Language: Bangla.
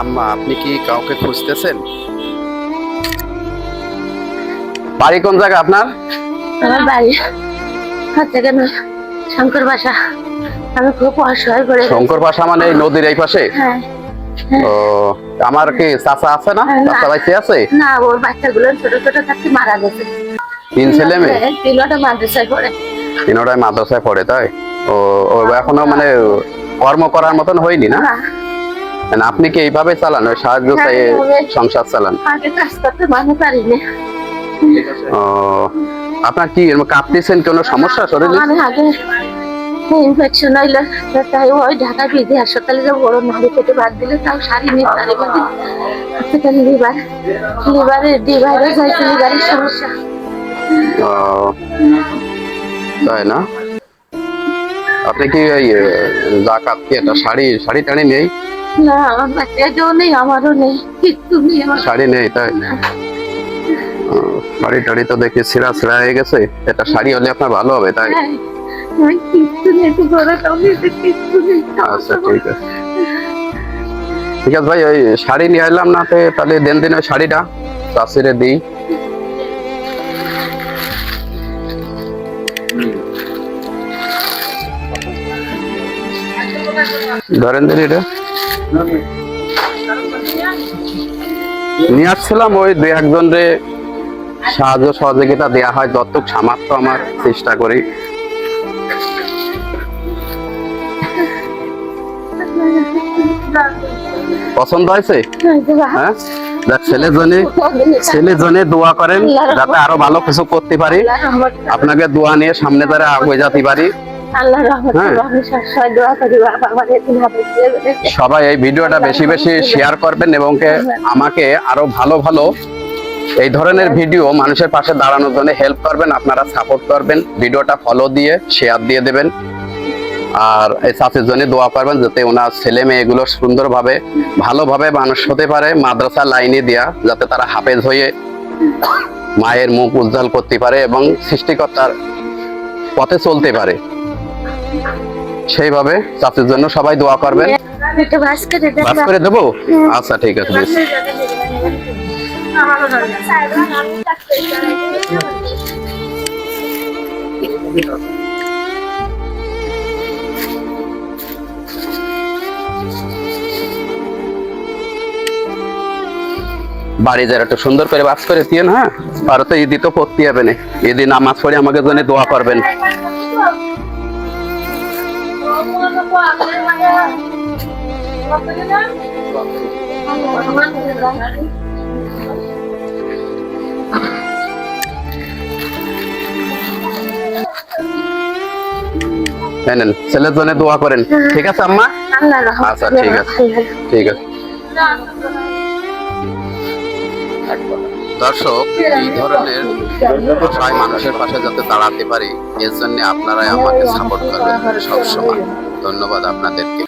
আম্মা আপনি কি কাউকে খুঁজতেছেন? বাড়ি কোন জায়গা আপনার? আমার বাড়ি হচ্ছে কেন? শঙ্কর বাসা। আমি খুব অসহায় করে শঙ্কর পাশা মানে এই নদীর এই পাশে? হ্যাঁ। ও আমার কি চাচা আছে না? না। চাচা ভাইতে আছে? না ওর বাচ্চাগুলো ছোট ছোট থাকতে মারা গেছে। তিন ছেলে মেয়ে? তিনটা মাদ্রাসায় পড়ে। তিনোটাই মাদ্রাসায় পড়ে তাই? ও ও এখনও মানে কর্ম করার মতন হয়নি না? না। মানে আপনি কি এইভাবে চালান? ওই সাহায্য চাই হ্যাঁ, সংসার চালান? আগে কাজ করতে মানে পারিনি। ও আপনার কি কাঁপতেছেন কোনো সমস্যা শরীরে? আমি আগে ইনফেকশন হইল তাই ওই ঢাকা বিধি হাসপাতালে যে বড় নাড়ি কেটে বাদ দিলে তাও সারি নিয়ে তারে হসপিটাল লিভার লিভারে ডিভাইরে যাইছে লিভারের সমস্যা। তাই না? আপনি কি ওই জাকাত কি একটা শাড়ি শাড়ি টাড়ি নেই? না নেই আমারও নেই কিচ্ছু নেই শাড়ি নেই তাই? ও, শাড়ি টাড়ি তো দেখি ছিঁড়া ছিঁড়া হয়ে গেছে একটা শাড়ি হলে আপনার ভালো হবে তাই? হ্যাঁ, আমি কিচ্ছু নেই তো ঘরে কাউকে কিচ্ছু ঠিক আছে ভাই, ওই শাড়ি নিয়ে না তো, তাহলে দেন দিন ওই শাড়িটা দিই। ধরেন দিন এটা। নিয়ে আসছিলাম ওই দুই একজন রে সাহায্য সহযোগিতা দেয়া হয়, যতটুক সামর্থ্য আমার, চেষ্টা করি। পছন্দ হয়েছে? হ্যাঁ? দেখ ছেলের জন্য ছেলের জন্য দোয়া করেন যাতে আরও ভালো কিছু করতে পারি। আপনাকে দোয়া নিয়ে সামনে দ্বারা আগে যেতে পারি। হ্যাঁ। সবাই এই ভিডিওটা বেশি বেশি শেয়ার করবেন এবং আমাকে আরও ভালো ভালো এই ধরনের ভিডিও মানুষের পাশে দাঁড়ানোর জন্য হেল্প করবেন আপনারা সাপোর্ট করবেন। ভিডিওটা ফলো দিয়ে শেয়ার দিয়ে দেবেন। আর এই চাষের জন্য দোয়া করবেন যাতে ওনার ছেলে মেয়েগুলো সুন্দরভাবে ভালোভাবে মানুষ হতে পারে মাদ্রাসা লাইনে দেয়া যাতে তারা হাফেজ হয়ে মায়ের মুখ উজ্জ্বল করতে পারে এবং সৃষ্টিকর্তার পথে চলতে পারে। সেইভাবে চাষের জন্য সবাই দোয়া করবেন। করে দেবো? আচ্ছা ঠিক আছে। বাড়ি যারা একটু সুন্দর করে বাস করে দিয়ে হ্যাঁ? আর তো ঈদি তো পড়তে হবে না। ঈদি নামাজ পড়ে আমাকে জন্য দোয়া করবেন। এই নেন, ছেলের জন্য দোয়া করেন। ঠিক আছে আম্মা? আচ্ছা, ঠিক আছে। ঠিক আছে। দর্শক এই ধরনের মানুষের পাশে যাতে দাঁড়াতে পারি এর জন্য আপনারাই আমাকে সাপোর্ট করবেন সবসময়। ধন্যবাদ আপনাদেরকে।